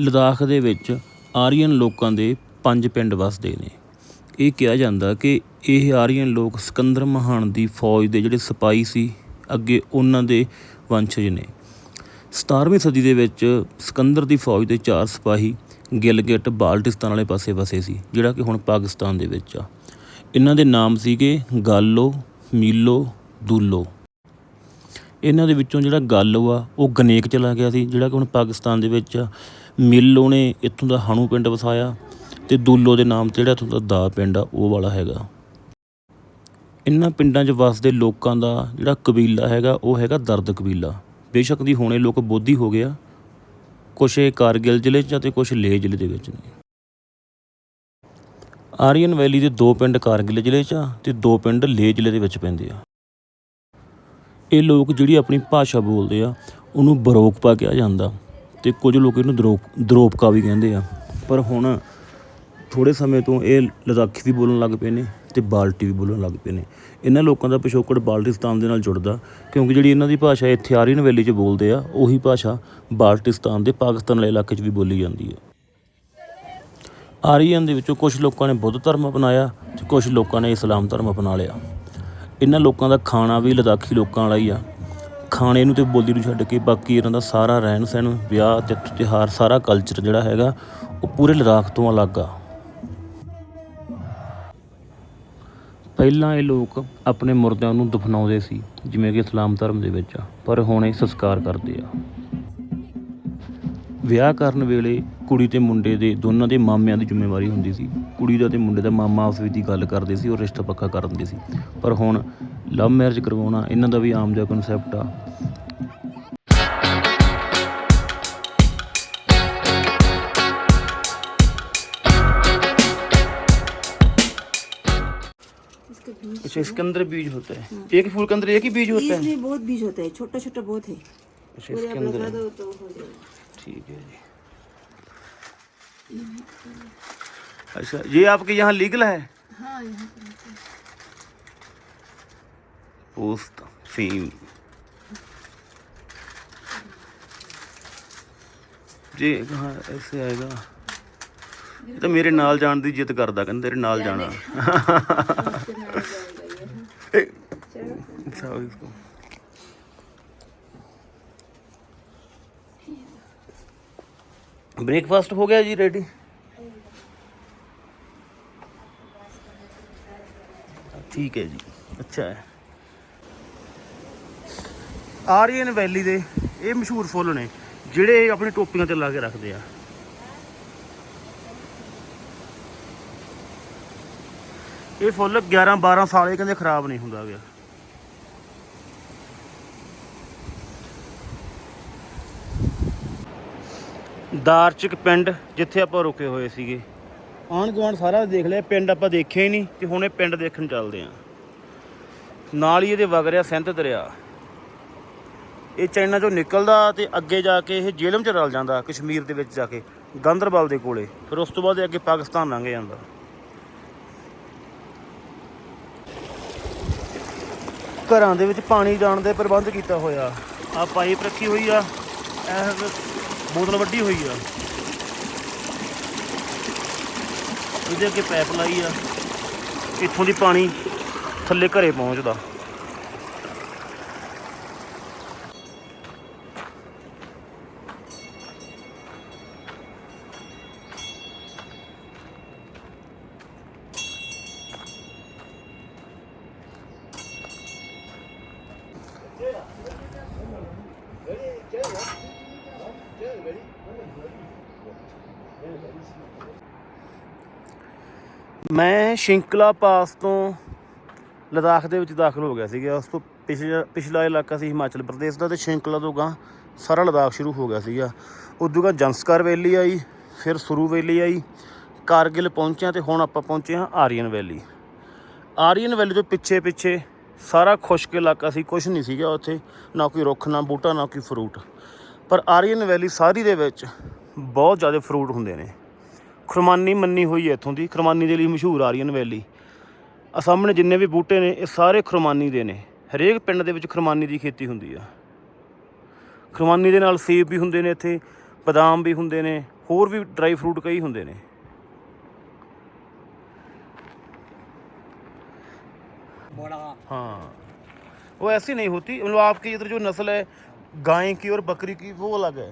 ਲਦਾਖ ਦੇ ਵਿੱਚ ਆਰੀਅਨ ਲੋਕਾਂ ਦੇ ਪੰਜ ਪਿੰਡ ਵੱਸਦੇ ਨੇ। ਇਹ ਕਿਹਾ ਜਾਂਦਾ ਕਿ ਇਹ ਆਰੀਅਨ ਲੋਕ ਸਿਕੰਦਰ ਮਹਾਨ ਦੀ ਫੌਜ ਦੇ ਜਿਹੜੇ ਸਿਪਾਹੀ ਸੀ, ਅੱਗੇ ਉਹਨਾਂ ਦੇ ਵੰਸ਼ਜ ਨੇ। 17ਵੀਂ ਸਦੀ ਦੇ ਵਿੱਚ ਸਿਕੰਦਰ ਦੀ ਫੌਜ ਦੇ ਚਾਰ ਸਿਪਾਹੀ ਗਿਲਗਿਟ ਬਾਲਟਿਸਤਾਨ ਵਾਲੇ ਪਾਸੇ ਵਸੇ ਸੀ, ਜਿਹੜਾ ਕਿ ਹੁਣ ਪਾਕਿਸਤਾਨ ਦੇ ਵਿੱਚ ਆ। ਇਹਨਾਂ ਦੇ ਨਾਮ ਸੀਗੇ ਗਾਲੋ, ਮੀਲੋ, ਦੂਲੋ। ਇਹਨਾਂ ਦੇ ਵਿੱਚੋਂ ਜਿਹੜਾ ਗਾਲੋ ਆ, ਉਹ ਗਨੇਕ ਚਲਾ ਗਿਆ ਸੀ, ਜਿਹੜਾ ਕਿ ਹੁਣ ਪਾਕਿਸਤਾਨ ਦੇ ਵਿੱਚ ਆ। ਮਿੱਲੋ ਨੇ ਇੱਥੋਂ ਦਾ ਹਣੂ ਪਿੰਡ ਵਸਾਇਆ ਤੇ ਦੂਲੋ ਦੇ ਨਾਮ ਤੇ ਜਿਹੜਾ ਇੱਥੋਂ ਦਾ ਦਾ ਪਿੰਡ ਆ, ਉਹ ਵਾਲਾ ਹੈਗਾ। ਇਹਨਾਂ ਪਿੰਡਾਂ 'ਚ ਵਸਦੇ ਲੋਕਾਂ ਦਾ ਜਿਹੜਾ ਕਬੀਲਾ ਹੈਗਾ, ਉਹ ਹੈਗਾ ਦਰਦ ਕਬੀਲਾ। ਬੇਸ਼ੱਕ ਦੀ ਹੁਣੇ ਲੋਕ ਬੋਧੀ ਹੋ ਗਿਆ ਕੁਛ ਇਹ ਕਾਰਗਿਲ ਜ਼ਿਲ੍ਹੇ 'ਚ ਆ ਤੇ ਕੁਛ ਲੇਹ ਜ਼ਿਲ੍ਹੇ ਦੇ ਵਿੱਚ ਨੇ। ਆਰੀਅਨ ਵੈਲੀ ਦੇ ਦੋ ਪਿੰਡ ਕਾਰਗਿਲ ਜ਼ਿਲ੍ਹੇ 'ਚ ਆ ਤੇ ਦੋ ਪਿੰਡ ਲੇਹ ਜ਼ਿਲ੍ਹੇ ਦੇ ਵਿੱਚ ਪੈਂਦੇ ਆ। ਇਹ ਲੋਕ ਜਿਹੜੀ ਆਪਣੀ ਭਾਸ਼ਾ ਬੋਲਦੇ ਆ, ਉਹਨੂੰ ਬਰੋਕਪਾ ਕਿਹਾ ਜਾਂਦਾ। ਤੇ ਕੁਝ ਲੋਕ ਇਹਨੂੰ ਦਰੋਪ ਦਰੋਪਕਾ ਵੀ ਕਹਿੰਦੇ ਆ। ਪਰ ਹੁਣ ਥੋੜੇ ਸਮੇਂ ਤੋਂ ਇਹ ਲਦਾਖੀ ਵੀ ਬੋਲਣ ਲੱਗ ਪਏ ਨੇ ਤੇ ਬਾਲਟੀ ਵੀ ਬੋਲਣ ਲੱਗ ਪਏ ਨੇ। ਇਹਨਾਂ ਲੋਕਾਂ ਦਾ ਪਿਛੋਕੜ ਬਾਲਟਿਸਤਾਨ ਦੇ ਨਾਲ ਜੁੜਦਾ, ਕਿਉਂਕਿ ਜਿਹੜੀ ਇਹਨਾਂ ਦੀ ਭਾਸ਼ਾ ਇੱਥੇ ਆਰੀਅਨ ਵੈਲੀ 'ਚ ਬੋਲਦੇ ਆ, ਉਹੀ ਭਾਸ਼ਾ ਬਾਲਟਿਸਤਾਨ ਦੇ ਪਾਕਿਸਤਾਨ ਵਾਲੇ ਇਲਾਕੇ 'ਚ ਵੀ ਬੋਲੀ ਜਾਂਦੀ ਹੈ ਆਰੀਅਨ ਦੇ ਵਿੱਚੋਂ ਕੁਝ ਲੋਕਾਂ ਨੇ ਬੁੱਧ ਧਰਮ ਅਪਣਾਇਆ ਤੇ ਕੁਝ ਲੋਕਾਂ ਨੇ ਇਸਲਾਮ ਧਰਮ ਅਪਣਾ ਲਿਆ। ਇਹਨਾਂ ਲੋਕਾਂ ਦਾ ਖਾਣਾ ਵੀ ਲਦਾਖੀ ਲੋਕਾਂ ਵਾਲਾ ਹੀ ਆ। ਖਾਣੇ ਨੂੰ ਤੇ ਬੋਲੀ ਨੂੰ ਛੱਡ ਕੇ ਬਾਕੀ ਇਹਨਾਂ ਦਾ ਸਾਰਾ ਰਹਿਣ ਸਹਿਣ, ਵਿਆਹ ਤੇ ਤਿਉਹਾਰ, ਸਾਰਾ ਕਲਚਰ ਜਿਹੜਾ ਹੈਗਾ, ਉਹ ਪੂਰੇ ਲਦਾਖ ਤੋਂ ਅਲੱਗ ਆ। ਪਹਿਲਾਂ ਇਹ ਲੋਕ ਆਪਣੇ ਮੁਰਦਿਆਂ ਨੂੰ ਦਫਨਾਉਂਦੇ ਸੀ, ਜਿਵੇਂ ਕਿ ਇਸਲਾਮ ਧਰਮ ਦੇ ਵਿੱਚ ਆ, ਪਰ ਹੁਣ ਇਹ ਸੰਸਕਾਰ ਕਰਦੇ ਆ। ਵਿਆਹ ਕਰਨ ਵੇਲੇ ਕੁੜੀ ਤੇ ਮੁੰਡੇ ਦੇ, ਦੋਨਾਂ ਦੇ ਮਾਮਿਆਂ ਦੀ ਜ਼ਿੰਮੇਵਾਰੀ ਹੁੰਦੀ ਸੀ। ਕੁੜੀ ਦਾ ਤੇ ਮੁੰਡੇ ਦਾ ਮਾਮਾ ਆਪਸ ਵਿੱਚ ਦੀ ਗੱਲ ਕਰਦੇ ਸੀ, ਉਹ ਰਿਸ਼ਤਾ ਪੱਕਾ ਕਰ ਦਿੰਦੇ ਸੀ। ਪਰ ਹੁਣ ਲਵ ਮੈਰਿਜ ਕਰਵਾਉਣਾ ਇਹਨਾਂ ਦਾ ਵੀ ਆਮ ਜਿਹਾ ਕਨਸੈਪਟ ਆ इसके बीज अच्छा इसके अंदर बीज होता है एक ही फूल के अंदर एक ही बीज होता है इसमें बहुत बीज होता है छोटा छोटा बहुत है अच्छा पूरे इसके आप अंदर लगा है। दो तो हो जाएगा ठीक है जी अच्छा ये आपके यहाँ लीगल है हाँ यहाँ पर होता है। पोस्ट फीम ਜੀ ਹਾਂ ਐਸੇ ਆਏਗਾ ਇਹ ਤਾਂ ਮੇਰੇ ਨਾਲ ਜਾਣ ਦੀ ਜਿੱਦ ਕਰਦਾ ਕਹਿੰਦਾ ਤੇਰੇ ਨਾਲ ਜਾਣਾ उसके नाम जाएगा ये चलो अच्छा इसको ब्रेकफास्ट हो गया जी रेडी ਠੀਕ ਹੈ ਜੀ ਅੱਛਾ ਹੈ ਆਰੀਅਨ ਵੈਲੀ ਦੇ ਇਹ ਮਸ਼ਹੂਰ ਫੁੱਲ ਨੇ, ਜਿਹੜੇ ਇਹ ਆਪਣੀ ਟੋਪੀਆਂ ਤੇ ਲਾ ਕੇ ਰੱਖਦੇ ਆ। ਇਹ ਫੁੱਲ 11 12 ਸਾਲ ਇਹ ਕਹਿੰਦੇ ਖਰਾਬ ਨਹੀਂ ਹੁੰਦਾ ਗਿਆ ਦਾਰਚਿਕ ਪਿੰਡ, ਜਿੱਥੇ ਆਪਾਂ ਰੁਕੇ ਹੋਏ ਸੀਗੇ। ਆਣ ਗੁਆਂਢ ਸਾਰਾ ਦੇਖ ਲਿਆ, ਪਿੰਡ ਆਪਾਂ ਦੇਖਿਆ ਹੀ ਨਹੀਂ, ਤੇ ਹੁਣ ਇਹ ਪਿੰਡ ਦੇਖਣ ਚੱਲਦੇ ਆਂ। ਨਾਲ ਹੀ ਇਹਦੇ ਵਗ ਰਿਹਾ ਸਿੰਧ ਦਰਿਆ। ਇਹ ਚਾਈਨਾ ਚੋਂ ਨਿਕਲਦਾ ਤੇ ਅੱਗੇ ਜਾ ਕੇ ਇਹ ਜੇਲਮ ਚ ਰਲ ਜਾਂਦਾ, ਕਸ਼ਮੀਰ ਦੇ ਵਿੱਚ ਜਾ ਕੇ, ਗੰਦਰਬਲ ਦੇ ਕੋਲੇ। ਫਿਰ ਉਸ ਤੋਂ ਬਾਅਦ ਇਹ ਅੱਗੇ ਪਾਕਿਸਤਾਨ ਲੰਘ ਜਾਂਦਾ। ਘਰਾਂ ਦੇ ਵਿੱਚ ਪਾਣੀ ਜਾਣ ਦੇ ਪ੍ਰਬੰਧ ਕੀਤਾ ਹੋਇਆ। ਆ ਪਾਈਪ ਰੱਖੀ ਹੋਈ ਆ, ਇਹ ਬੋਤਲ ਵੱਡੀ ਹੋਈ ਆ। ਇਹਦੇ ਅੱਗੇ ਪਾਈਪ ਲਾਈ ਆ। ਇੱਥੋਂ ਦੀ ਪਾਣੀ ਥੱਲੇ ਘਰੇ ਪਹੁੰਚਦਾ। ਮੈਂ ਸ਼ਿੰਕਲਾ ਪਾਸ ਤੋਂ ਲਦਾਖ ਦੇ ਵਿੱਚ ਦਾਖਲ ਹੋ ਗਿਆ ਸੀਗਾ। ਉਸ ਤੋਂ ਪਿਛਲਾ ਪਿਛਲਾ ਇਲਾਕਾ ਸੀ ਹਿਮਾਚਲ ਪ੍ਰਦੇਸ਼ ਦਾ ਤੇ ਸ਼ਿੰਕਲਾ ਤੋਂ ਗਾਂ ਸਾਰਾ ਲਦਾਖ ਸ਼ੁਰੂ ਹੋ ਗਿਆ ਸੀਗਾ। ਉਦੋਂ ਗਾਂ ਜੰਸਕਰ ਵੈਲੀ ਆਈ, ਫਿਰ ਸੁਰੂ ਵੈਲੀ ਆਈ, ਕਾਰਗਿਲ ਪਹੁੰਚਿਆ ਤੇ ਹੁਣ ਆਪਾਂ ਪਹੁੰਚੇ ਹਾਂ ਆਰੀਅਨ ਵੈਲੀ। ਆਰੀਅਨ ਵੈਲੀ ਤੋਂ ਪਿੱਛੇ ਪਿੱਛੇ ਸਾਰਾ ਖੁਸ਼ਕ ਇਲਾਕਾ ਸੀ ਕੁਝ ਨਹੀਂ ਸੀਗਾ ਉੱਥੇ, ਨਾ ਕੋਈ ਰੁੱਖ, ਨਾ ਬੂਟਾ, ਨਾ ਕੋਈ ਫਰੂਟ ਪਰ ਆਰੀਅਨ ਵੈਲੀ ਸਾਰੀ ਦੇ ਵਿੱਚ ਬਹੁਤ ਜ਼ਿਆਦਾ ਫਰੂਟ ਹੁੰਦੇ ਨੇ। ਖੁਰਮਾਨੀ ਮੰਨੀ ਹੋਈ ਹੈ ਇੱਥੋਂ ਦੀ ਖੁਰਮਾਨੀ ਦੇ ਲਈ ਮਸ਼ਹੂਰ ਆਰੀਅਨ ਵੈਲੀ ਆ ਸਾਹਮਣੇ ਜਿੰਨੇ ਵੀ ਬੂਟੇ ਨੇ ਇਹ ਸਾਰੇ ਖੁਰਮਾਨੀ ਦੇ ਨੇ ਹਰੇਕ ਪਿੰਡ ਦੇ ਵਿੱਚ ਖੁਰਮਾਨੀ ਦੀ ਖੇਤੀ ਹੁੰਦੀ ਆ ਖੁਰਮਾਨੀ ਦੇ ਨਾਲ ਸੇਬ ਵੀ ਹੁੰਦੇ ਨੇ ਇੱਥੇ ਬਦਾਮ ਵੀ ਹੁੰਦੇ ਨੇ ਹੋਰ ਵੀ ਡਰਾਈ ਫਰੂਟ ਕਈ ਹੁੰਦੇ ਨੇ बड़ा हाँ वो ऐसी नहीं होती मतलब आपकी इधर जो नस्ल है गाय की और बकरी की वो अलग है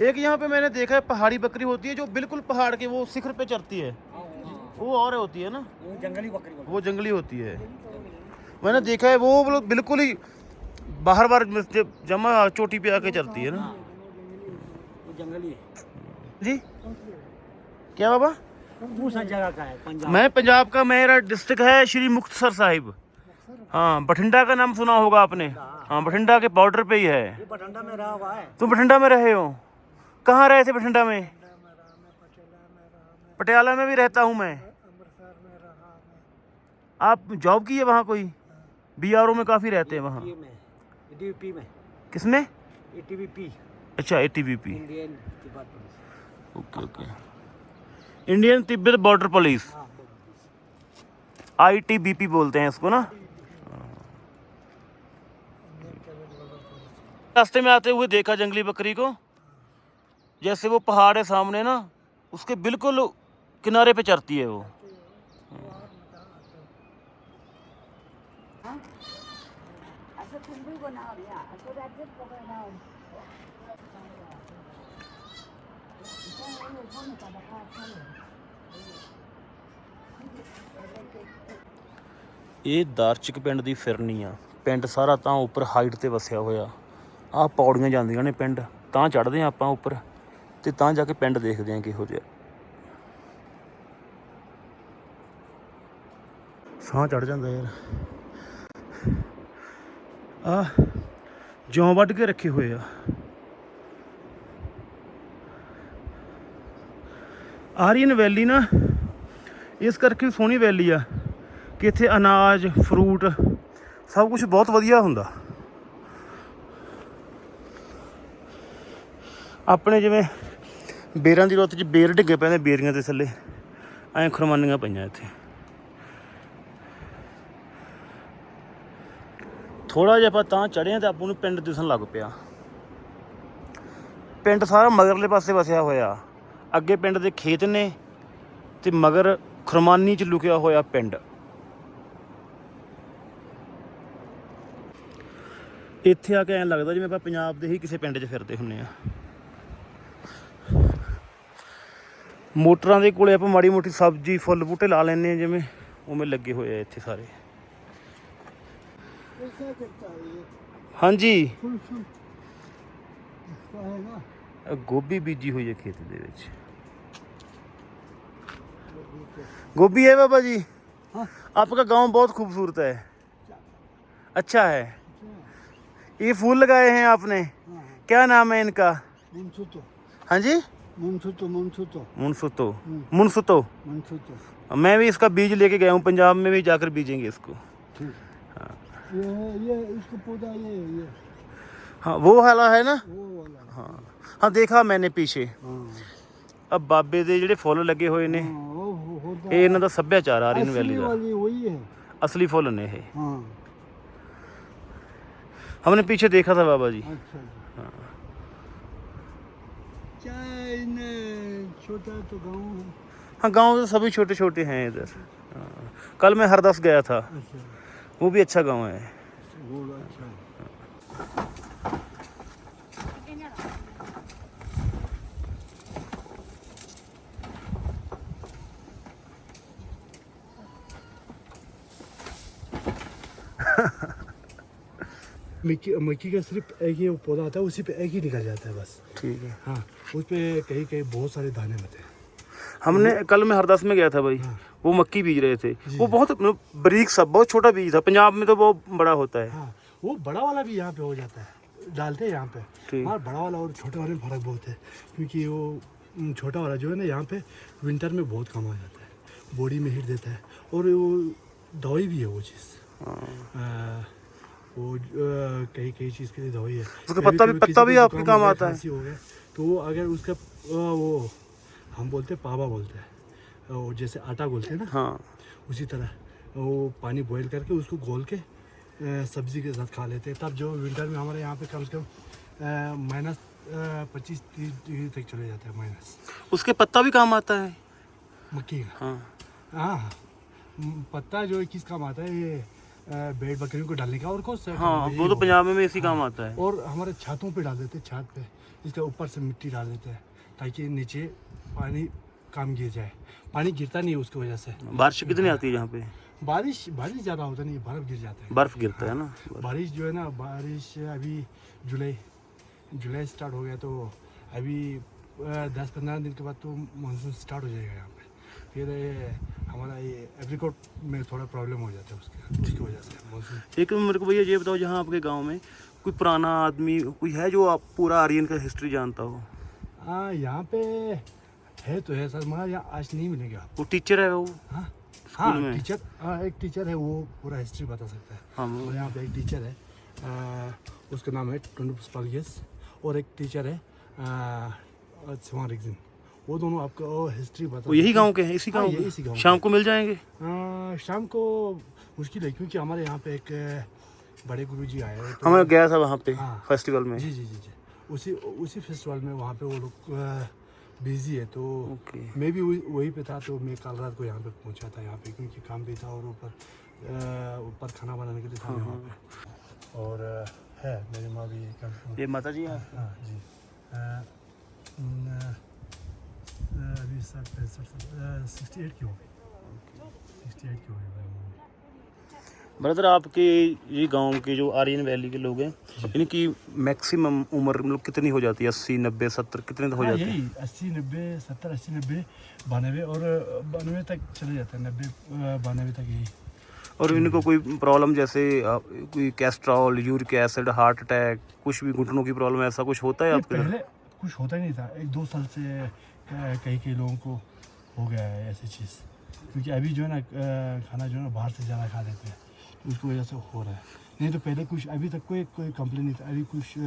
एक यहाँ पे मैंने देखा है पहाड़ी बकरी होती है जो बिल्कुल पहाड़ के वो शिखर पे चढ़ती है। वो और होती है ना? वो जंगली बकरी वो जंगली होती है। मैंने देखा है वो मतलब बिल्कुल ही बाहर जब जमा चोटी पे आके चलती है ना। जंगली जी? क्या बाबा? जगह का है पंजाब। मैं पंजाब का मेरा डिस्ट्रिक्ट है श्री मुक्तसर साहिब। हाँ बठिंडा का नाम सुना होगा आपने। हाँ बठिंडा के बॉर्डर पे ही है। बठंडा में रहा हुआ है। तुम बठिंडा में रहे हो? कहाँ रहे थे बठिंडा में? पटियाला में भी रहता हूँ मैं। आप जॉब की है वहाँ कोई? बी आर ओ में काफ़ी रहते हैं वहाँ। में किसमें? अच्छा A T B P police okay okay. Indian Tibet border police I बोलते हैं इसको ना? रास्ते में आते हुए देखा जंगली बकरी को? जैसे वो पहाड़ है सामने ना उसके बिल्कुल किनारे पे चढ़ती है वो ਇਹ ਦਾਰਚਿਕ ਪਿੰਡ ਦੀ ਫਿਰਨੀ ਆ ਪਿੰਡ ਸਾਰਾ ਤਾਂ ਉੱਪਰ ਹਾਈਟ ਤੇ ਵਸਿਆ ਹੋਇਆ ਆਹ ਪੌੜੀਆਂ ਜਾਂਦੀਆਂ ਨੇ ਪਿੰਡ ਤਾਂ ਚੜ੍ਹਦੇ ਆ ਆਪਾਂ ਉੱਪਰ ਤੇ ਤਾਂ ਜਾ ਕੇ ਪਿੰਡ ਦੇਖਦੇ ਆ ਕਿਹੋ ਜਿਹਾ। ਸਾਹ ਚੜ ਜਾਂਦਾ ਯਾਰ। ਆ, ਜੌਂ ਵੱਢ ਕੇ ਰੱਖੇ ਹੋਏ ਆ। ਆਰੀਅਨ ਵੈਲੀ ਨਾ, ਇਸ ਕਰਕੇ ਸੋਹਣੀ ਵੈਲੀ ਆ ਕਿ ਇੱਥੇ ਅਨਾਜ, ਫਰੂਟ, ਸਭ ਕੁਝ ਬਹੁਤ ਵਧੀਆ ਹੁੰਦਾ। ਆਪਣੇ ਜਿਵੇਂ ਬੇਰਾਂ ਦੀ ਰੁੱਤ 'ਚ ਬੇਰ ਡਿੱਗੇ ਪੈਂਦੇ ਬੇਰੀਆਂ ਦੇ ਥੱਲੇ। ਐਂ ਖਰਮਾਨੀਆਂ ਪਈਆਂ ਇੱਥੇ। ਥੋੜਾ ਜਿਹਾ ਆਪਾਂ ਤਾਂ ਚੜ੍ਹੇ ਹਾਂ ਤੇ ਆਪਾਂ ਨੂੰ ਪਿੰਡ ਦਿਸਣ ਲੱਗ ਪਿਆ। ਪਿੰਡ ਸਾਰਾ ਮਗਰਲੇ ਪਾਸੇ ਵਸਿਆ ਹੋਇਆ। ਅੱਗੇ ਪਿੰਡ ਦੇ ਖੇਤ ਨੇ ਤੇ ਮਗਰ ਖਰਮਾਨੀ 'ਚ ਲੁਕਿਆ ਹੋਇਆ ਪਿੰਡ। ਇੱਥੇ ਆ ਕੇ ਐਂ ਲੱਗਦਾ ਜਿਵੇਂ ਆਪਾਂ ਪੰਜਾਬ ਦੇ ਹੀ ਕਿਸੇ ਪਿੰਡ 'ਚ ਫਿਰਦੇ ਹੁੰਨੇ ਆ ਮੋਟਰਾਂ ਦੇ ਕੋਲੇ ਆਪਾਂ ਮਾੜੀ ਮੋਟੀ ਸਬਜ਼ੀ ਫੁੱਲ ਬੂਟੇ ਲਾ ਲੈਨੇ ਆ ਜਿਵੇਂ ਉਵੇਂ ਲੱਗੇ ਹੋਏ ਆ ਇੱਥੇ ਸਾਰੇ ਹਾਂਜੀ ਇਹ ਗੋਭੀ ਬੀਜੀ ਹੋਈ ਹੈ ਖੇਤ ਦੇ ਵਿੱਚ गोभी है बाबा जी हाँ। आपका गांव बहुत खूबसूरत है अच्छा है ये फूल लगाए हैं आपने क्या नाम है इनका मुनसुतो हाँ जी मुनसुतो मुनसुतो मुनसुतो मुनसुतो मुनसुतो मैं भी इसका बीज लेके गया हूँ पंजाब में भी जाकर बीजेंगे इसको ठीक ये है ये इसको पौधा ये ये हाँ वो वाला है ना वो वाला हाँ हाँ देखा मैंने पीछे हाँ अब ਬਾਬੇ ਦੇ ਜਿਹੜੇ ਫੁੱਲ ਲੱਗੇ ਹੋਏ ਨੇ हाँ, वो वो होता ਇਹ ਇਹਨਾਂ ਦਾ ਸੱਭਿਆਚਾਰ ਆਰੀਅਨ असली ਵੈਲੀ ਦਾ वाली वही है असली फुੱल ने ये हाँ हमने पीछे देखा था छोटा तो गाँव है। हाँ गाँव तो सभी छोटे छोटे हैं इधर। हाँ। कल मैं हरदस गया था। अच्छा। वो भी अच्छा गाँव है। वो अच्छा है। मक्की मक्की का सिर्फ़ एक ही वो पौधा आता है उसी पे एक ही निकल जाता है बस। ठीक है। हाँ उस पे कहीं कहीं बहुत सारे दाने होते हैं। हमने कल मैं हरदास में गया था भाई हाँ। वो मक्की बीज रहे थे। वो बहुत मतलब बारीक सा बहुत छोटा बीज था पंजाब में तो बहुत बड़ा होता है। हाँ वो बड़ा वाला भी यहाँ पे हो जाता है डालते हैं यहाँ पे। ठीक। हाँ बड़ा वाला और छोटे वाले में फ़र्क बहुत है क्योंकि वो छोटा वाला जो है ना यहाँ पे विंटर में बहुत कम आ जाता है बॉडी में हीट देता है। और वो दवाई भी है वो चीज़। आ, वो कई कई चीज़ के लिए दवाई है। उसका पत्ता भी- पत्ता भी आपके काम आता है। हो गया तो अगर उसका वो हम बोलते हैं पावा बोलते हैं और जैसे आटा बोलते हैं ना हाँ। उसी तरह वो पानी बॉईल करके उसको घोल के सब्ज़ी के साथ खा लेते हैं। तब जो विंटर में हमारे यहाँ पे कम से कम माइनस पच्चीस तीस डिग्री तक चले जाता है माइनस उसके पत्ता भी काम आता है। मक्की का? हाँ। हाँ पत्ता जो है किस काम आता है ये भेड़ बकरियों को डालने का और कौन सा हाँ वो तो पंजाब में इसी काम आता है। और हमारे छातों पे डाल देते हैं छात पे इसके ऊपर से मिट्टी डाल देते हैं ताकि नीचे पानी काम गिर जाए। पानी गिरता नहीं है उसकी वजह से। बारिश कितनी आती है यहाँ पे? बारिश बारिश ज़्यादा होता नहीं बर्फ़ गिर जाता है। बर्फ़ गिरता है ना? बारिश जो है ना बारिश अभी जुलाई जुलाई स्टार्ट हो गया तो अभी दस पंद्रह दिन के बाद तो मानसून स्टार्ट हो जाएगा यहाँ पे। फिर हमारा ये एप्रिकॉट में थोड़ा प्रॉब्लम हो जाता है उसके उसकी वजह से एक मेरे को भैया ये बताओ जहाँ आपके गाँव में कोई पुराना आदमी कोई है जो आप पूरा आर्यन का हिस्ट्री जानता हो? हाँ यहाँ पे है तो है सर मगर यहाँ आज नहीं मिलेगा आपको। वो टीचर है वो? हाँ। हाँ टीचर हाँ एक टीचर है वो पूरा हिस्ट्री बता सकता है। हाँ और यहाँ पे एक टीचर है आ, उसका नाम है टुंडू पुष्पालगेस और एक टीचर है सिवान रिक्जिन वो दोनों आपको हिस्ट्री बता वो यही गाँव के हैं इसी हाँ, गाँव इसी गाँव शाम को मिल जाएँगे? आ, शाम को मुश्किल है क्योंकि हमारे यहाँ पे एक बड़े गुरु जी आए हैं तो हाँ गया था वहाँ पे हाँ। फेस्टिवल में। जी जी जी जी। उसी उसी फेस्टिवल में वहाँ पे वो लोग बिज़ी है तो मैं भी वही पे था तो मैं कल रात को यहाँ पे पहुँचा था यहाँ पे क्योंकि काम भी था और ऊपर ऊपर खाना बनाने के लिए था वहाँ पे। और है मेरी माँ भी ये माता जी हैं हाँ जी। अभी साठ पैंसठ सिक्सटी एट की हो गई सिक्सटी एट की हो गई ब्रदर आपके ये गाँव के जो आर्यन वैली के लोग हैं इनकी मैक्सिमम उम्र मतलब कितनी हो जाती है अस्सी नब्बे सत्तर कितने तक हो हाँ, जाते हैं अस्सी नब्बे सत्तर अस्सी नब्बे बानवे और बानवे तक चले जाते हैं नब्बे बानवे तक यही और इनको कोई प्रॉब्लम जैसे कोई cholesterol uric acid heart attack कुछ भी घुटनों की प्रॉब्लम ऐसा कुछ होता है आपके पहले कुछ होता ही नहीं था। एक दो साल से कई कई लोगों को हो गया है ऐसी चीज़। क्योंकि अभी जो है ना खाना जो है ना बाहर से ज़्यादा खा लेते हैं। तो उसकी वजह से हो रहा है। नहीं तो पहले कुछ अभी तक कोई कोई कंप्लेन नहीं था। अभी कुछ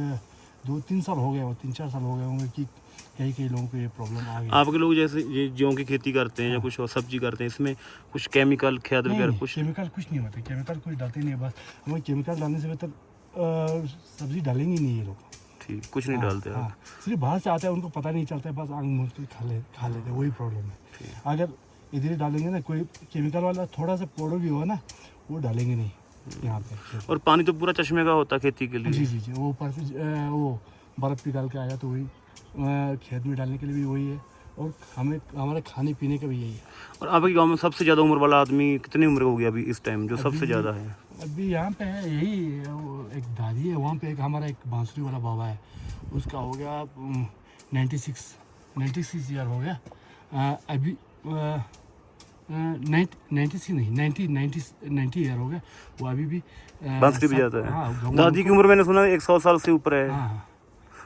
दो तीन साल हो गए और तीन चार साल हो गए होंगे कि कई कई लोगों को ये प्रॉब्लम आ गई आपके लोग जैसे ये गेहूँ की खेती करते हैं या कुछ और सब्ज़ी करते हैं इसमें कुछ केमिकल खाद वगैरह कुछ? केमिकल कुछ नहीं होता। केमिकल कुछ डालते नहीं है बस। हमें केमिकल डालने से बेहतर सब्ज़ी डालेंगे नहीं ये लोग। ठीक कुछ नहीं हाँ, डालते हाँ, सिर्फ़ बाहर से आते हैं उनको पता नहीं चलता है बस आंग के खा ले खा लेते हैं वही प्रॉब्लम है। अगर इधर ही डालेंगे ना कोई केमिकल वाला थोड़ा सा पाउडर भी होगा ना वो डालेंगे नहीं यहाँ पे। और पानी तो पूरा चश्मे का होता है खेती के लिए। जी जी जी वो ऊपर से वो बर्फ़ पिघल के आया तो वही खेत में डालने के लिए भी वही है। और हमें हमारे खाने पीने का भी यही है। और आपके गाँव में सबसे ज़्यादा उम्र वाला आदमी कितनी उम्र का हो गया अभी इस टाइम जो सबसे ज़्यादा है? अभी यहाँ पे है यही एक दादी है वहाँ पे एक हमारा एक बांसुरी वाला बाबा है। उसका हो गया ninety six ninety six year हो गया। अ, अभी नाइन्टी सिक्स नहीं नाइन्टी नाइन्टी नाइन्टी ईयर हो गया। वो अभी भी बांसुरी बजाता हाँ, है दादी की उम्र मैंने सुना एक सौ साल से ऊपर है। हाँ हाँ।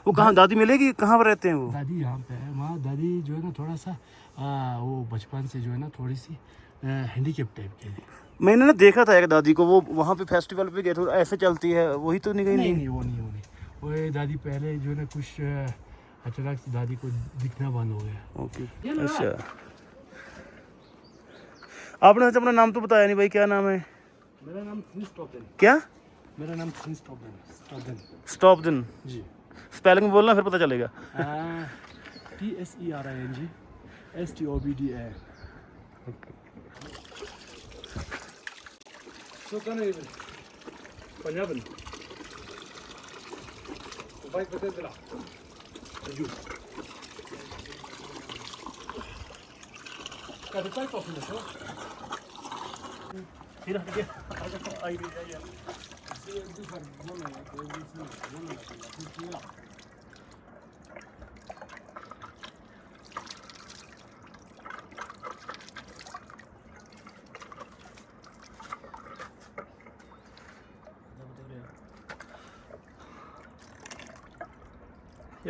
वो कहाँ दादी मिलेगी? कहाँ पर रहते हैं वो? दादी यहाँ पे है। वहाँ दादी जो है ना थोड़ा सा आ, वो बचपन से जो है ना थोड़ी सी हैंडीकेप टाइप की है। मैंने ना देखा था एक दादी को वो वहाँ पे फेस्टिवल पे गए थे ऐसे चलती है वही तो नहीं गई नहीं नहीं नहीं वो नहीं वो नहीं। वो दादी पहले जो ना कुछ अचानक से दादी को दिखना बंद हो गया। ओके अच्छा। आपने अपना नाम तो बताया नहीं भाई क्या नाम है? मेरा नाम क्या? मेरा नाम स्टॉप दिन जी। स्पेलिंग में बोलना फिर पता चलेगा। T S E R I N G S T O B D A Sultan Eyüp'ün. Palyabın. Kubay Katedra'nın. Eyüp. Kadı çay kalsın da şu. Biraz gel. Ayrıca ya. Bir var. Bunu ya. Bunu ya. Bunu ya. Bunu ya.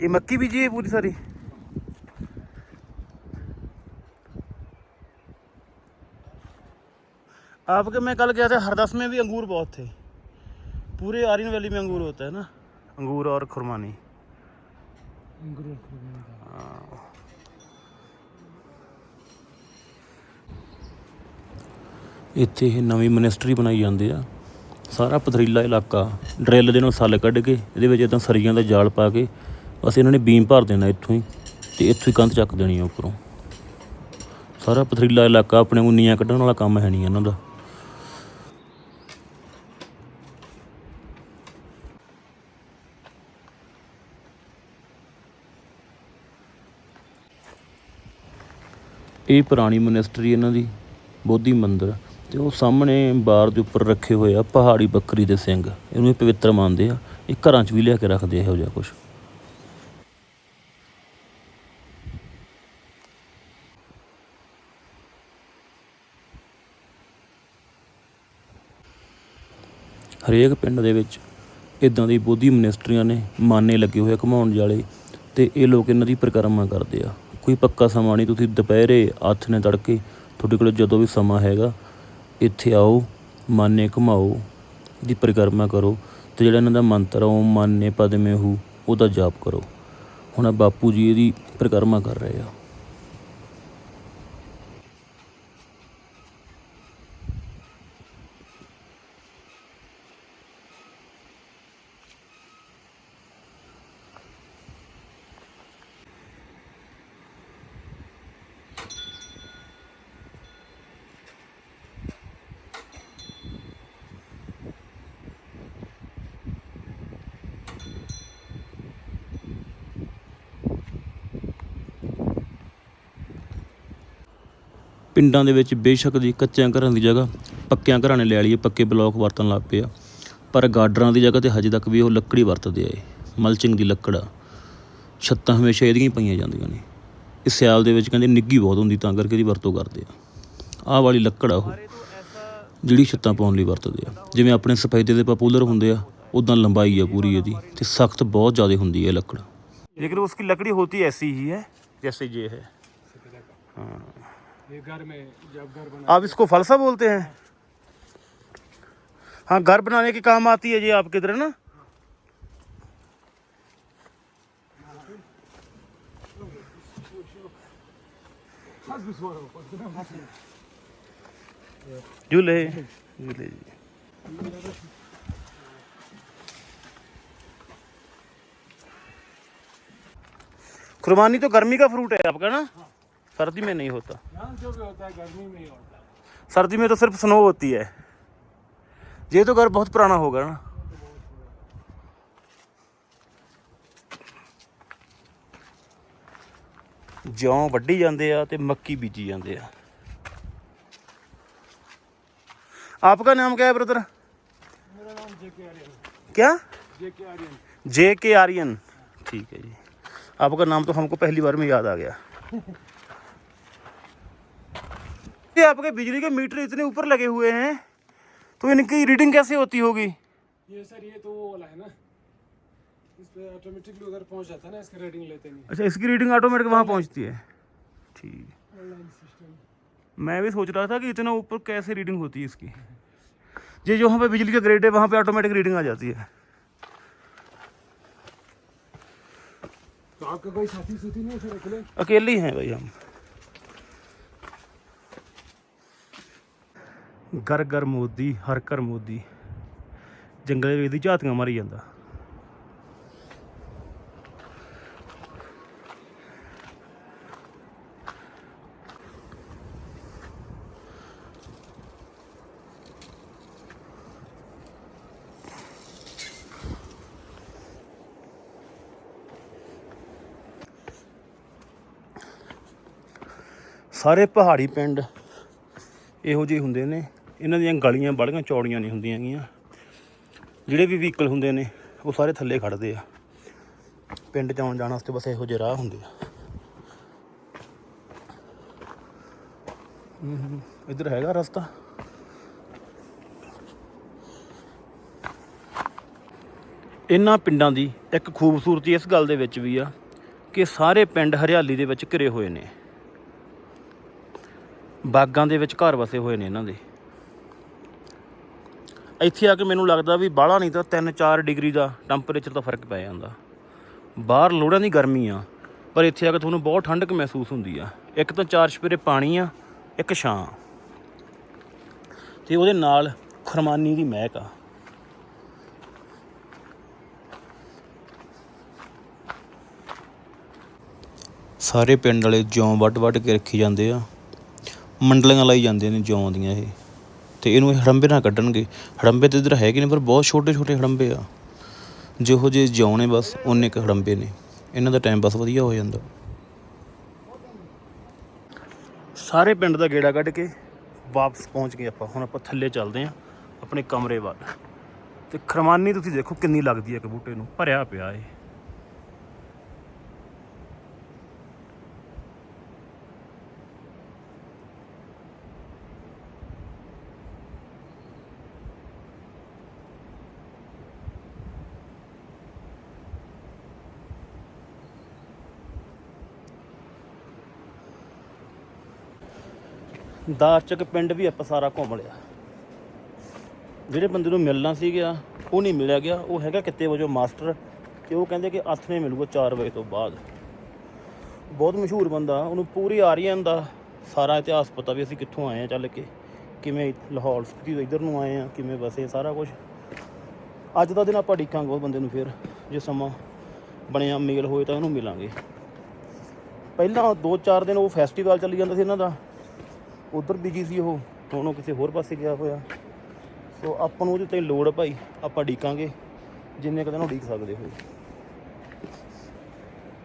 ये मक्की बीजी है पूरी सारी आपके मैं कल गया था हरदस में भी अंगूर बहुत थे पूरे आर्यन वैली में अंगूर होता है ना अंगूर और खुरमानी ਇੱਥੇ ਇਹ ਨਵੀਂ ਮਿਨਿਸਟਰੀ ਬਣਾਈ ਜਾਂਦੇ ਆ ਸਾਰਾ ਪਥਰੀਲਾ ਇਲਾਕਾ ਡਰਿੱਲ ਦੇ ਨਾਲ ਸੱਲ ਕੱਢ ਕੇ ਇਹਦੇ ਵਿੱਚ ਇਦਾਂ ਸਰੀਆਂ ਦਾ ਜਾਲ ਪਾ ਕੇ ਬਸ ਇਹਨਾਂ ਨੇ ਬੀਮ ਭਰ ਦੇਣਾ ਇੱਥੋਂ ਹੀ ਤੇ ਇੱਥੋਂ ਹੀ ਕੰਧ ਚੱਕ ਦੇਣੀ ਆ ਉੱਪਰੋਂ। ਸਾਰਾ ਪਥਰੀਲਾ ਇਲਾਕਾ ਆਪਣੇ ਉਨੀਆਂ ਕੱਢਣ ਵਾਲਾ ਕੰਮ ਹੈ ਨਹੀਂ ਇਹਨਾਂ ਦਾ। ਇਹ ਪੁਰਾਣੀ ਮਨਿਸਟਰੀ ਇਹਨਾਂ ਦੀ, ਬੋਧੀ ਮੰਦਿਰ ਤੇ ਉਹ ਸਾਹਮਣੇ ਬਾਰ ਦੇ ਉੱਪਰ ਰੱਖੇ ਹੋਏ ਆ ਪਹਾੜੀ ਬੱਕਰੀ ਦੇ ਸਿੰਘ। ਇਹਨੂੰ ਇਹ ਪਵਿੱਤਰ ਮੰਨਦੇ ਆ। ਇਹ ਘਰਾਂ 'ਚ ਵੀ ਲਿਆ ਕੇ ਰੱਖਦੇ ਆ ਇਹੋ ਜਿਹਾ ਕੁਝ ਹਰੇਕ ਪਿੰਡ ਦੇ ਵਿੱਚ ਇਦਾਂ ਦੀ ਬੋਧੀ ਮਨਿਸਟਰੀਆਂ ਨੇ ਮਾਨੇ ਲੱਗੇ ਹੋਏ ਆ ਘੁਮਾਉਣ ਜਾਲੇ ਤੇ ਇਹ ਲੋਕ ਇਹਨਾਂ ਦੀ ਪਰਿਕਰਮਾ ਕਰਦੇ ਆ। ਕੋਈ ਪੱਕਾ ਸਮਾਂ ਨਹੀਂ, ਤੁਸੀਂ ਦੁਪਹਿਰੇ ਹੱਥ ਨੇ ਤੜਕੇ ਤੁਹਾਡੇ ਕੋਲ ਜਦੋਂ ਵੀ ਸਮਾਂ ਹੈਗਾ, ਇੱਥੇ ਆਓ, ਮਾਨੇ ਘੁਮਾਓ ਦੀ ਪਰਿਕਰਮਾ ਕਰੋ ਤੇ ਜਿਹੜਾ ਇਹਨਾਂ ਦਾ ਮੰਤਰ ਆ ਓਮ ਮਾਨੇ ਪਦਮੇ ਹੂ, ਉਹਦਾ ਜਾਪ ਕਰੋ। ਹੁਣ ਆਹ ਬਾਪੂ ਜੀ ਇਹਦੀ ਪਰਿਕਰਮਾ ਕਰ ਰਹੇ ਆ। ਪਿੰਡਾਂ ਦੇ ਵਿੱਚ ਬੇਸ਼ੱਕ ਦੀ ਕੱਚਿਆਂ ਘਰਾਂ ਦੀ ਜਗ੍ਹਾ ਪੱਕਿਆਂ ਘਰਾਂ ਨੇ ਲੈ ਲਈ ਹੈ ਪੱਕੇ ਬਲੋਕ ਵਰਤਣ ਲੱਗ ਪਏ ਆ ਪਰ ਗਾਡਰਾਂ ਦੀ ਜਗ੍ਹਾ ਤੇ ਹਜੇ ਤੱਕ ਵੀ ਉਹ ਲੱਕੜੀ ਵਰਤਦੇ ਆ ਇਹ ਮਲਚਿੰਗ ਦੀ ਲੱਕੜ ਆ ਛੱਤਾਂ ਹਮੇਸ਼ਾ ਇਹਦੀਆਂ ਹੀ ਪਈਆਂ ਜਾਂਦੀਆਂ ਨੇ ਇਸ ਸਿਆਲ ਦੇ ਵਿੱਚ ਕਹਿੰਦੇ ਨਿੱਗੀ ਬਹੁਤ ਹੁੰਦੀ ਤਾਂ ਕਰਕੇ ਇਹਦੀ ਵਰਤੋਂ ਕਰਦੇ ਆ ਆਹ ਵਾਲੀ ਲੱਕੜ ਆ ਉਹ ਜਿਹੜੀ ਛੱਤਾਂ ਪਾਉਣ ਲਈ ਵਰਤਦੇ ਆ ਜਿਵੇਂ ਆਪਣੇ ਸਫੈਦੇ ਦੇ ਪਪੂਲਰ ਹੁੰਦੇ ਆ ਉਦਾਂ ਲੰਬਾਈ ਆ ਪੂਰੀ ਇਹਦੀ ਤੇ ਸਖਤ ਬਹੁਤ ਜ਼ਿਆਦਾ ਹੁੰਦੀ ਹੈ ਇਹ ਲੱਕੜ लेकिन उसकी लकड़ी होती ऐसी ही है जैसे ये है ये घर में जब घर बना आप इसको फलसा बोलते हैं? हाँ घर बनाने के काम आती है ये आपके इधर ना? झूले। झूले जी। खुरमानी तो गर्मी का फ्रूट है आपका ना? सर्दी में नहीं होता यहाँ जो भी होता है गर्मी में ही होता है सर्दी में तो सिर्फ स्नो होती है ये तो घर बहुत पुराना होगा ना ਜੌਂ ਵੱਢੀ ਜਾਂਦੇ ਆ ਤੇ ਮੱਕੀ ਬੀਜੀ ਜਾਂਦੇ ਆ आपका नाम क्या है ब्रदर मेरा नाम जे के आर्यन क्या जे के आर्यन जे के आर्यन ठीक है जी आपका नाम तो हमको पहली बार में याद आ गया ये आपके बिजली के मीटर इतने ऊपर लगे हुए हैं तो इनकी रीडिंग कैसे होती होगी? ये सर ये तो वो वाला है ना। इस पे ऑटोमेटिकली उधर पहुँच जाता है ना इसका रेटिंग लेते नहीं। अच्छा इसकी रीडिंग ऑटोमेटिक वहाँ पहुँचती है। ठीक। मैं भी सोच रहा था कि इतना ऊपर कैसे रीडिंग होती है इसकी। ये जो वहाँ पे बिजली का ग्रेड है वहाँ पे ऑटोमेटिक रीडिंग आ जाती है। तो आपका कोई साथी साथी नहीं है सर अकेले? अकेले ही हैं भाई हम। ਘਰ ਘਰ ਮੋਦੀ, ਹਰ ਘਰ ਮੋਦੀ। ਜੰਗਲ ਵਿੱਚ ਦੀ ਝਾਤੀਆਂ ਮਾਰੀ ਜਾਂਦਾ। ਸਾਰੇ ਪਹਾੜੀ ਪਿੰਡ ਇਹੋ ਜਿਹੇ ਹੁੰਦੇ ਨੇ। ਇਹਨਾਂ ਦੀਆਂ ਗਲੀਆਂ ਬੜੀਆਂ ਚੌੜੀਆਂ ਨਹੀਂ ਹੁੰਦੀਆਂ ਹੈਗੀਆਂ। ਜਿਹੜੇ ਵੀ ਵਹੀਕਲ ਹੁੰਦੇ ਨੇ, ਉਹ ਸਾਰੇ ਥੱਲੇ ਖੜਦੇ ਆ। ਪਿੰਡ ਚ ਆਉਣ ਜਾਣ ਵਾਸਤੇ ਬਸ ਇਹੋ ਜਿਹੇ ਰਾਹ ਹੁੰਦੇ ਆ। ਹੂੰ। ਇੱਧਰ ਹੈਗਾ ਰਸਤਾ। ਇਹਨਾਂ ਪਿੰਡਾਂ ਦੀ ਇੱਕ ਖੂਬਸੂਰਤੀ ਇਸ ਗੱਲ ਦੇ ਵਿੱਚ ਵੀ ਆ ਕਿ ਸਾਰੇ ਪਿੰਡ ਹਰਿਆਲੀ ਦੇ ਵਿੱਚ ਘਿਰੇ ਹੋਏ ਨੇ। ਬਾਗਾਂ ਦੇ ਵਿੱਚ ਘਰ ਵਸੇ ਹੋਏ ਨੇ ਇਹਨਾਂ ਦੇ। ਇੱਥੇ ਆ ਕੇ ਮੈਨੂੰ ਲੱਗਦਾ ਵੀ ਬਾਹਲਾ ਨਹੀਂ ਤਾਂ 3-4 ਡਿਗਰੀ ਦਾ ਟੈਂਪਰੇਚਰ ਦਾ ਫ਼ਰਕ ਪੈ ਜਾਂਦਾ। ਬਾਹਰ ਲੋੜਾਂ ਦੀ ਗਰਮੀ ਆ, ਪਰ ਇੱਥੇ ਆ ਕੇ ਤੁਹਾਨੂੰ ਬਹੁਤ ਠੰਡਕ ਮਹਿਸੂਸ ਹੁੰਦੀ ਆ। ਇੱਕ ਤਾਂ ਚਾਰ ਛਪੇਰੇ ਪਾਣੀ ਆ, ਇੱਕ ਛਾਂ। ਤੇ ਉਹਦੇ ਨਾਲ ਖਰਮਾਨੀ ਦੀ ਮਹਿਕ ਆ। ਸਾਰੇ ਪਿੰਡ ਵਾਲੇ ਜੌਂ ਵੱਢ ਵੱਢ ਕੇ ਰੱਖੀ ਜਾਂਦੇ ਆ। ਮੰਡਲੀਆਂ ਲਾਈ ਜਾਂਦੇ ਨੇ ਜੌਂ ਦੀਆਂ ਇਹ। ਅਤੇ ਇਹਨੂੰ ਇਹ ਹੜੰਬੇ ਨਾਲ ਕੱਢਣਗੇ। ਹੜੰਬੇ ਤਾਂ ਇੱਧਰ ਹੈਗੇ ਨੇ, ਪਰ ਬਹੁਤ ਛੋਟੇ ਛੋਟੇ ਹੜੰਬੇ ਆ। ਜਿਹੋ ਜਿਹੇ ਜਿਉਂ ਨੇ ਬਸ ਉਹਨੇ ਕੁ ਹੜੰਬੇ ਨੇ। ਇਹਨਾਂ ਦਾ ਟਾਈਮ ਬਸ ਵਧੀਆ ਹੋ ਜਾਂਦਾ। ਸਾਰੇ ਪਿੰਡ ਦਾ ਗੇੜਾ ਕੱਢ ਕੇ ਵਾਪਸ ਪਹੁੰਚ ਗਏ ਆਪਾਂ। ਹੁਣ ਆਪਾਂ ਥੱਲੇ ਚੱਲਦੇ ਆਂ ਆਪਣੇ ਕਮਰੇ ਵੱਲ। ਤੇ ਖਰਮਾਨੀ ਤੁਸੀਂ ਦੇਖੋ ਕਿੰਨੀ ਲੱਗਦੀ ਹੈ ਇੱਕ ਬੂਟੇ ਨੂੰ। ਭਰਿਆ ਪਿਆ ਏ ਦਾਰਚਕ ਪਿੰਡ ਵੀ ਆਪਾਂ ਸਾਰਾ ਘੁੰਮ ਲਿਆ। ਜਿਹੜੇ ਬੰਦੇ ਨੂੰ ਮਿਲਣਾ ਸੀ ਗਿਆ ਉਹ ਨਹੀਂ ਮਿਲਿਆ ਗਿਆ। ਉਹ ਹੈਗਾ ਕਿਤੇ ਵਜੋਂ ਮਾਸਟਰ ਤੇ ਉਹ ਕਹਿੰਦੇ ਕਿ ਆਥਣੇ ਮਿਲੂਗਾ 4 ਵਜੇ ਤੋਂ ਬਾਅਦ। ਬਹੁਤ ਮਸ਼ਹੂਰ ਬੰਦਾ, ਉਹਨੂੰ ਪੂਰੀ ਆਰੀਅਨ ਦਾ ਸਾਰਾ ਇਤਿਹਾਸ ਪਤਾ ਵੀ ਅਸੀਂ ਕਿੱਥੋਂ ਆਏ ਆ ਚੱਲ ਕੇ ਕਿਵੇਂ ਲਾਹੌਰ ਸਪੀਤੀ ਤੋਂ ਇੱਧਰ ਨੂੰ ਆਏ ਆ ਕਿਵੇਂ ਵਸੇ ਸਾਰਾ ਕੁਝ ਅੱਜ ਦਾ ਦਿਨ ਆਪਾਂ ਡੀਕਾਂਗੇ ਉਹ ਬੰਦੇ ਨੂੰ ਫਿਰ, ਜੇ ਸਮਾਂ ਬਣਿਆ, ਮੇਲ ਹੋਏ ਤਾਂ ਉਹਨੂੰ ਮਿਲਾਂਗੇ। ਪਹਿਲਾਂ 2-4 ਦਿਨ ਉਹ ਫੈਸਟੀਵਲ ਚੱਲੀ ਜਾਂਦਾ ਸੀ ਇਹਨਾਂ ਦਾ। ਉਧਰ ਬਿਜ਼ੀ ਸੀ ਉਹ ਹੁਣ ਉਹ ਕਿਸੇ ਹੋਰ ਪਾਸੇ ਗਿਆ ਹੋਇਆ। ਸੋ ਆਪਾਂ ਨੂੰ ਉਹਦੇ ਤੇ ਲੋੜ ਭਾਈ ਆਪਾਂ ਡੀਕਾਂਗੇ ਜਿੰਨੇ ਕਦੇ ਨੂੰ ਡੀਕ ਸਕਦੇ ਹੋ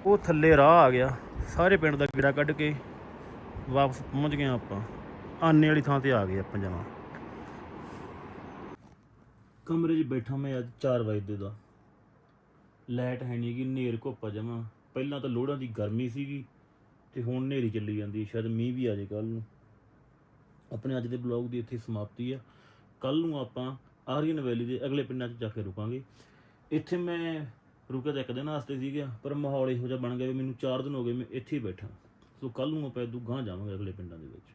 ਉਹ ਥੱਲੇ ਰਾਹ ਆ ਗਿਆ ਸਾਰੇ ਪਿੰਡ ਦਾ ਗੇੜਾ ਕੱਢ ਕੇ ਵਾਪਸ ਪਹੁੰਚ ਗਏ ਆਪਾਂ। ਆਨੇ ਵਾਲੀ ਥਾਂ ਤੇ ਆ ਗਏ ਆਪਾਂ ਜਮਾਂ। ਕਮਰੇ 'ਚ ਬੈਠਾ ਮੈਂ ਅੱਜ 4 ਵਜੇ ਦਾ। ਲਾਈਟ ਹੈ ਨਹੀਂ ਗੀ ਨੇਰ ਘੁੱਪਾ ਜਮਾ। ਪਹਿਲਾਂ ਤਾਂ ਲੋੜਾਂ ਦੀ ਗਰਮੀ ਸੀਗੀ ਤੇ ਹੁਣ ਨੇਰੀ ਚੱਲੀ ਜਾਂਦੀ ਹੈ, ਸ਼ਾਇਦ ਮੀਂਹ ਵੀ ਆ ਜਾਏ ਕੱਲ ਨੂੰ। ਆਪਣੇ ਅੱਜ ਦੇ ਬਲੌਗ ਦੀ ਇੱਥੇ ਸਮਾਪਤੀ ਆ। ਕੱਲ ਨੂੰ ਆਪਾਂ ਆਰੀਅਨ ਵੈਲੀ ਦੇ ਅਗਲੇ ਪਿੰਡਾਂ 'ਚ ਜਾ ਕੇ ਰੁਕਾਂਗੇ। ਇੱਥੇ ਮੈਂ ਰੁਕਿਆ ਤਾਂ ਇੱਕ ਦਿਨ ਵਾਸਤੇ ਸੀਗਾ, ਪਰ ਮਾਹੌਲ ਇਹੋ ਜਿਹਾ ਬਣ ਗਿਆ ਵੀ ਮੈਨੂੰ 4 ਦਿਨ ਹੋ ਗਏ ਮੈਂ ਇੱਥੇ ਹੀ ਬੈਠਾ। ਸੋ ਕੱਲ ਨੂੰ ਆਪਾਂ ਦੁੱਗਾਂ ਜਾਵਾਂਗੇ ਅਗਲੇ ਪਿੰਡਾਂ ਦੇ ਵਿੱਚ।